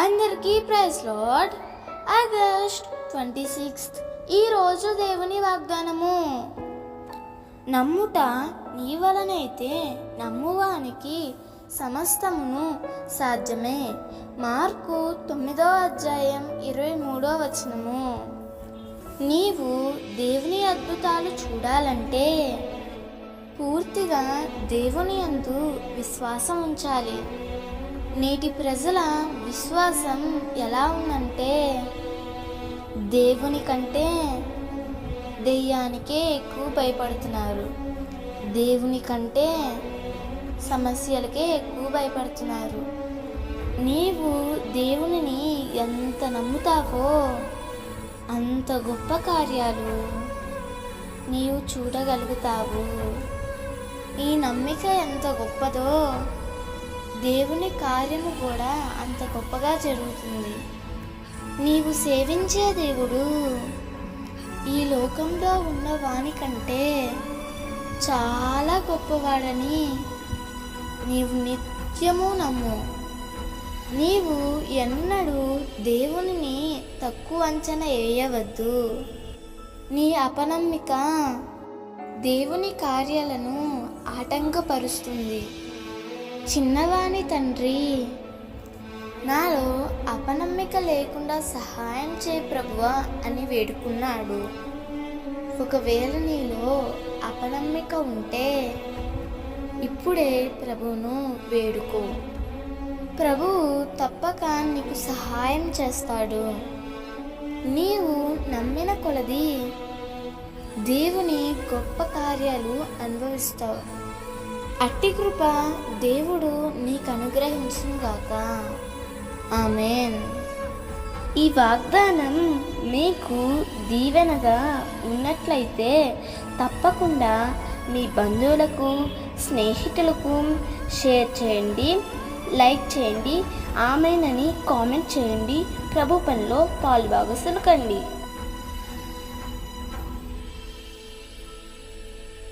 అందరికీ praise lord. August twenty sixth ఈరోజు దేవుని వాగ్దానము. నమ్ముట నీ వలనైతే నమ్మువానికి సమస్తమును సాధ్యమే. మార్కు తొమ్మిదో అధ్యాయం ఇరవై మూడో వచనము. నీవు దేవుని అద్భుతాలు చూడాలంటే పూర్తిగా దేవుని అందు విశ్వాసం ఉంచాలి. నేటి ప్రజల విశ్వాసం ఎలా ఉందంటే దేవుని కంటే దెయ్యానికే ఎక్కువ భయపడుతున్నారు. దేవుని కంటే సమస్యలకే ఎక్కువ భయపడుతున్నారు. నీవు దేవునిని ఎంత నమ్ముతావో అంత గొప్ప కార్యాలు నీవు చూడగలుగుతావు. ఈ నమ్మిక ఎంత గొప్పదో దేవుని కార్యము కూడా అంత గొప్పగా జరుగుతుంది. నీవు సేవించే దేవుడు ఈ లోకంలో ఉన్న వాని కంటే చాలా గొప్పవాడని నీవు నిత్యము నమ్ము. నీవు ఎన్నడూ దేవునిని తక్కువ అంచనా వేయవద్దు. నీ అపనమ్మిక దేవుని కార్యాలను ఆటంకపరుస్తుంది. చిన్నవాని తండ్రి. నాలో అపనమ్మిక లేకుండా సహాయం చే ప్రభువా అని వేడుకున్నాడు. ఒకవేళ నీలో అపనమ్మిక ఉంటే ఇప్పుడే ప్రభువును వేడుకో. ప్రభువు తప్పక నీకు సహాయం చేస్తాడు. నీవు నమ్మిన కొలది దేవుని గొప్ప కార్యాలు అనుభవిస్తావు. అట్టి కృప దేవుడు నీకు అనుగ్రహించుగాక ఆమెన్. ఈ వాగ్దానం మీకు దీవెనగా ఉన్నట్లయితే తప్పకుండా మీ బంధువులకు స్నేహితులకు షేర్ చేయండి లైక్ చేయండి ఆమెనని కామెంట్ చేయండి ప్రభు పనిలో పాలుభాగస్తులు సులకండి.